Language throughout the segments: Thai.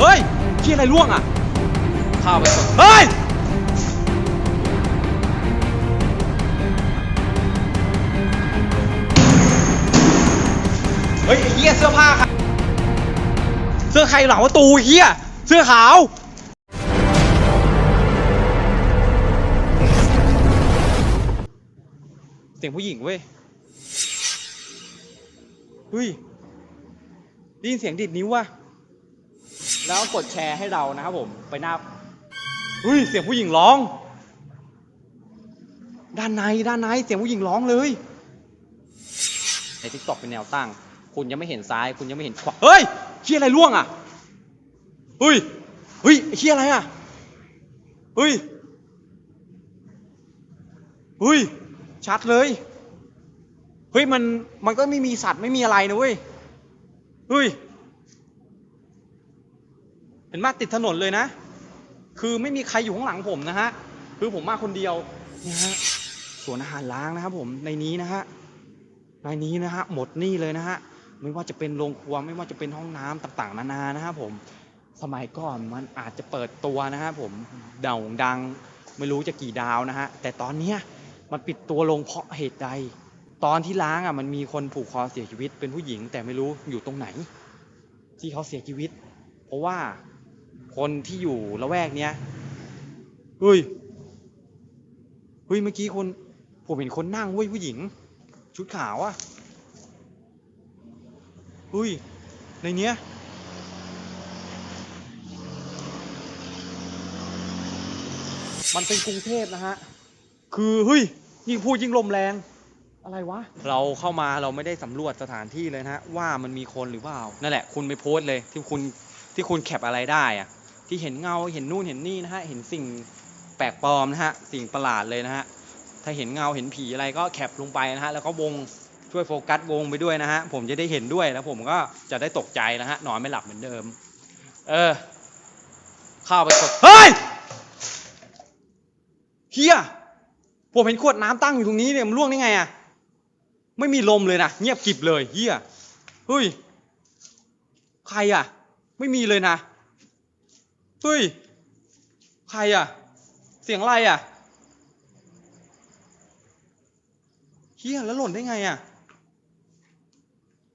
เฮ้ยเชี่ยอะไรล่วงอะข้าวไปก่อนเฮ้ยเฮ้ยไอ้เฮียเสื้อผ้าใครเสื้อใครหลังประตูเฮียเสื้อขาวเสียงผู้หญิงเว้ยเฮ้ยได้ยินเสียงดิดนิ้วว่ะ แล้วกดแชร์ให้เรานะครับผม ไปหน้าเฮ้ยเสียงผู้หญิงร้อง ด้านในด้านในเสียงผู้หญิงร้องเลยในทิกตอกเป็นแนวตั้ง คุณยังไม่เห็นซ้าย คุณยังไม่เห็นขวาเฮ้ยเชี่ยอะไรล่วงอะเฮ้ยเฮ้ยไอ้เชี่ยอะไรอะเฮ้ยเฮ้ยชัดเลยเฮ้ยมันมันก็ไม่มีสัตว์ไม่มีอะไรนะเว้ยเฮ้ย เห็นมาติดถนนเลยนะ คือไม่มีใครอยู่ข้างหลังผมนะฮะ คือผมมาคนเดียวนี่ฮะสวนอาหารล้างนะครับผมในนี้นะฮะในนี้นะฮะหมดนี่เลยนะฮะไม่ว่าจะเป็นโรงครัวไม่ว่าจะเป็นห้องน้ำต่างๆ นานานะครับผมสมัยก่อนมันอาจจะเปิดตัวนะครับผมเด่าดังไม่รู้จะกี่ดาวนะฮะแต่ตอนเนี้ยมันปิดตัวลงเพราะเหตุใด ตอนที่ล้างอะมันมีคนผูกคอเสียชีวิตเป็นผู้หญิง แต่ไม่รู้อยู่ตรงไหน ที่เขาเสียชีวิต เพราะว่า คนที่อยู่ละแวกเนี้ยเฮ้ยเฮ้ยเมื่อกี้คนผมเห็นคนนั่งเว้ยผู้หญิง ชุดขาวอะเฮ้ยในเนี้ยมันเป็นกรุงเทพนะฮะ คือเฮ้ยยิ่งพูดยิ่งลมแรง อะไรวะ เราเข้ามาเราไม่ได้สำรวจสถานที่เลยนะฮะ ว่ามันมีคนหรือเปล่า นั่นแหละ คุณไปโพสต์เลยที่คุณที่คุณแคปอะไรได้อะ ที่เห็นเงาเห็นนู่นเห็นนี่นะฮะเห็นสิ่งแปลกปลอมนะฮะสิ่งประหลาดเลยนะฮะถ้าเห็นเงาเห็นผีอะไรก็แคปลงไปนะฮะแล้วก็วงช่วยโฟกัสวงไปด้วยนะฮะผมจะได้เห็นด้วยแล้วผมก็จะได้ตกใจนะฮะนอนไม่หลับเหมือนเดิม เออเข้าไปกดเฮ้ยเฮียผมเห็นขวดน้ำตั้งอยู่ตรงนี้เนี่ยมันล่วงได้ไงอะไม่มีลมเลยนะเงียบกริบเลยเฮียเฮ้ยใครอะไม่มีเลยนะ เฮ้ย ใครอะเสียงอะไรอะเฮียแล้วหล่นได้ไงอะ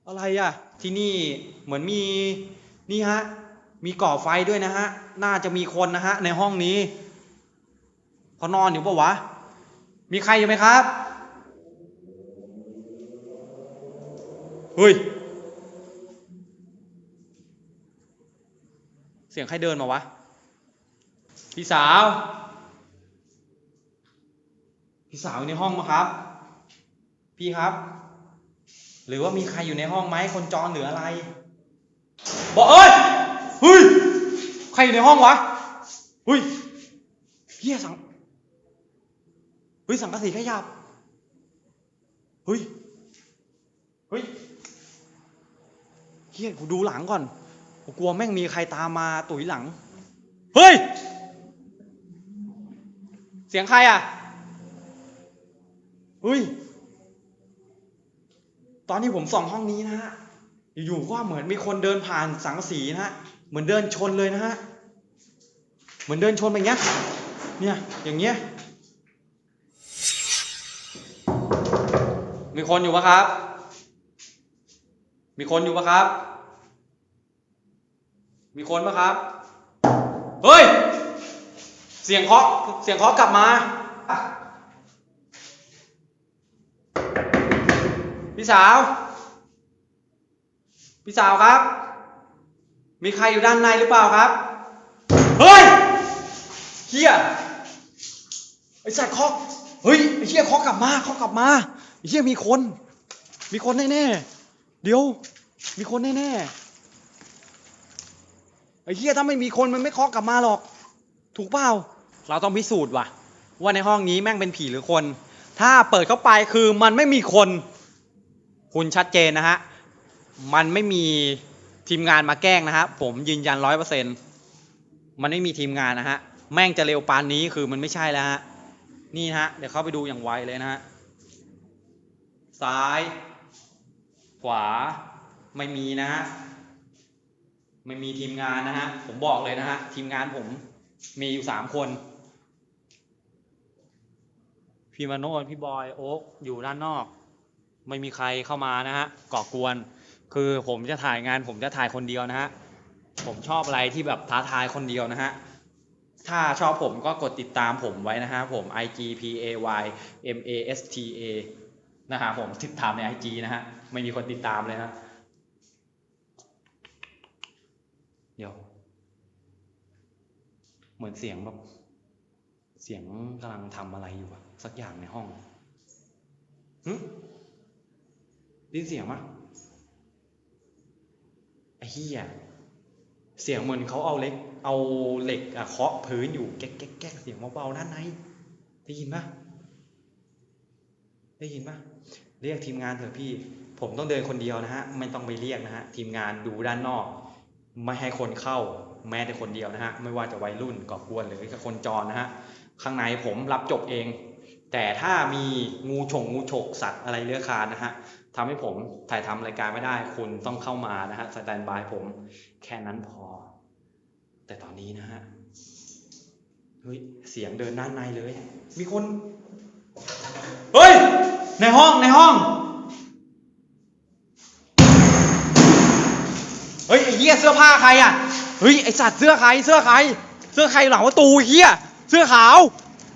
อะไรอะที่นี่เหมือนมีนี่ฮะ มีก่อไฟด้วยนะฮะ น่าจะมีคนนะฮะ ในห้องนี้เขานอนอยู่ปะวะ มีใครอยู่ไหมครับ เฮ้ย เสียงใครเดินมาวะ พี่สาว พี่สาวอยู่ในห้องมะครับ พี่ครับ หรือว่ามีใครอยู่ในห้องไหมคนจรหรืออะไร บอกเอ้ยเฮ้ยใครอยู่ในห้องวะเฮ้ยเฮียสังเฮ้ยสังกะสีขยับเฮ้ยเฮ้ยเฮียกูดูหลังก่อน กูกลัวแม่งมีใครตามมาตุ๋ยหลัง เฮ้ย เสียงใครอะเฮ้ย ตอนที่ผมส่องห้องนี้นะฮะ อยู่ๆก็เหมือนมีคนเดินผ่านสังกะสีนะฮะ เหมือนเดินชนเลยนะฮะ เหมือนเดินชนไปอย่างเงี้ย เนี่ย อย่างเงี้ย มีคนอยู่ปะครับ มีคนอยู่ปะครับ มีคนปะครับ เฮ้ย เสียงเคาะ เสียงเคาะกลับมา พี่สาว พี่สาวครับ มีใครอยู่ด้านในหรือเปล่าครับ เฮ้ยเฮียไอสัตว์เคาะ เฮ้ยไอเฮียเคาะกลับมาเคาะกลับมาไอเฮียมีคน มีคนแน่ๆ เดี๋ยว มีคนแน่ๆ ไอ้เฮียถ้าไม่มีคนมันไม่เคาะกลับมาหรอก ถูกเปล่าเราต้องพิสูจน์ว่ะ ว่าในห้องนี้แม่งเป็นผีหรือคน ถ้าเปิดเข้าไปคือมันไม่มีคน คุณชัดเจนนะฮะ มันไม่มีทีมงานมาแกล้งนะฮะ ผมยืนยันร้อยเปอร์เซ็นต์มันไม่มีทีมงานนะฮะ แม่งจะเร็วปานนี้คือมันไม่ใช่แล้วฮะ นี่ฮะ เดี๋ยวเข้าไปดูอย่างไวเลยนะฮะ ซ้าย ขวา ไม่มีนะฮะ ไม่มีทีมงานนะฮะ ผมบอกเลยนะฮะ ทีมงานผมมีอยู่สามคน พี่มาโนดพี่บอย โอ๊กอยู่ด้านนอก ไม่มีใครเข้ามานะฮะ ก่อกวน คือผมจะถ่ายงาน ผมจะถ่ายคนเดียวนะฮะ ผมชอบอะไรที่แบบท้าทายคนเดียวนะฮะ ถ้าชอบผมก็กดติดตามผมไว้นะฮะ ผม i g p a y m a s t a นะฮะผมติดตามใน IG นะฮะ ไม่มีคนติดตามเลยนะ เดี๋ยว เหมือนเสียงแบบเสียงกำลังทำอะไรอยู่อะสักอย่างในห้องหึได้ยินเสียงปะไอ้เหี้ยเสียงเหมือนเขาเอาเหล็ก เอาเหล็กอะเคาะพื้นอยู่แก๊กแก๊กแก๊กเสียงเบาๆด้านในได้ยินปะได้ยินปะเรียกทีมงานเถอะพี่ ผมต้องเดินคนเดียวนะฮะ ไม่ต้องไปเรียกนะฮะ ทีมงานดูด้านนอก ไม่ให้คนเข้าแม้แต่คนเดียวนะฮะไม่ว่าจะวัยรุ่นก่อกวนหรือคนจรนะฮะข้างในผมรับจบเอง แต่ถ้ามีงูฉงงูฉกสัตว์อะไรเลื้อยคานนะฮะทำให้ผมถ่ายทำรายการไม่ได้คุณต้องเข้ามานะฮะสแตนบายผมแค่นั้นพอ แต่ตอนนี้นะฮะเฮ้ยเสียงเดินด้านในเลย มีคน เฮ้ย ในห้องในห้อง เฮ้ยไอ้เหี้ยเสื้อผ้าใครอะ เฮ้ยไอสัตว์เสื้อใครเสื้อใคร เสื้อใครหลังประตูเหี้ยเสื้อขาว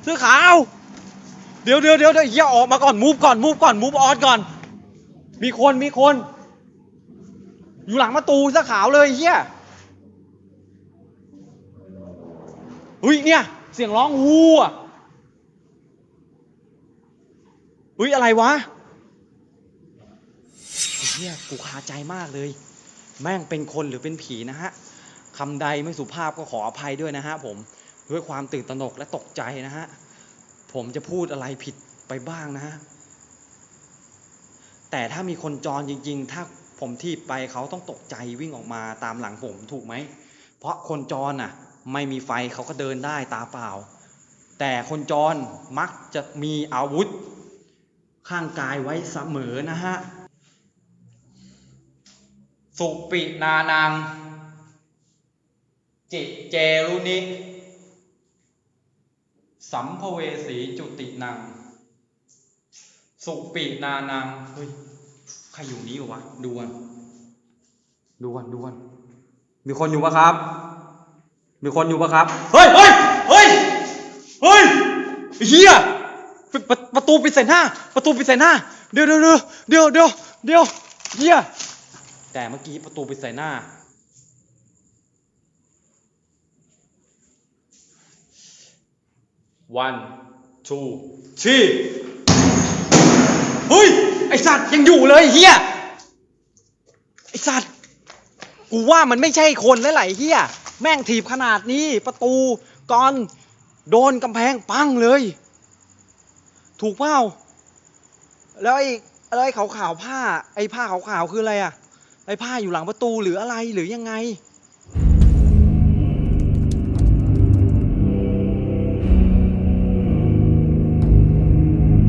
เสื้อขาว เดี๋ยวเดี๋ยวเดี๋ยวเดี๋ยวเหี้ยออกมาก่อนมูฟก่อนมูฟก่อนมูฟออนก่อน มีคนมีคน อยู่หลังประตูเสื้อขาวเลยเหี้ยเฮ้ยเนี่ย เสียงร้องฮู้อะเฮ้ยอะไรวะเหี้ยกูคาใจมากเลย แม่งเป็นคนหรือเป็นผีนะฮะคำใดไม่สุภาพก็ขออภัยด้วยนะฮะผมด้วยความตื่นตระหนกและตกใจนะฮะผมจะพูดอะไรผิดไปบ้างนะฮะแต่ถ้ามีคนจรจริง ๆ ถ้าผมทีบไปเขาต้องตกใจวิ่งออกมาตามหลังผมถูกไหม เพราะคนจรน่ะไม่มีไฟเขาก็เดินได้ตาเปล่า แต่คนจรมักจะมีอาวุธ ข้างกายไว้เสมอนะฮะ สุปินานัง จิเจรุนิ สัมภเวสีจุตินัง สุปินานัง เฮ้ย ใครอยู่นี้วะ ดูกันดูกันดูกันมีคนอยู่ปะครับ มีคนอยู่ปะครับ เฮ้ยเฮ้ยเฮ้ยเฮ้ยเฮียประตูปิดใส่หน้า ประตูปิดใส่หน้า เดี๋ยวเดี๋ยวเดี๋ยวเดี๋ยวเดี๋ยวเดี๋ยวเฮีย แต่เมื่อกี้ประตูไปใส่หน้า one two three เฮ้ย ไอสัตว์ยังอยู่เลยเฮียไอสัตว์ กูว่ามันไม่ใช่คนแล้วไหลเฮียแม่งถีบขนาดนี้ประตูกรอนโดนกำแพงปังเลย ถูกเปล่าแล้วไอ้อะไรขาวๆผ้า ไอ้ผ้าขาวๆคืออะไรอะ ไอ้ผ้าอยู่หลังประตูหรืออะไรหรือยังไง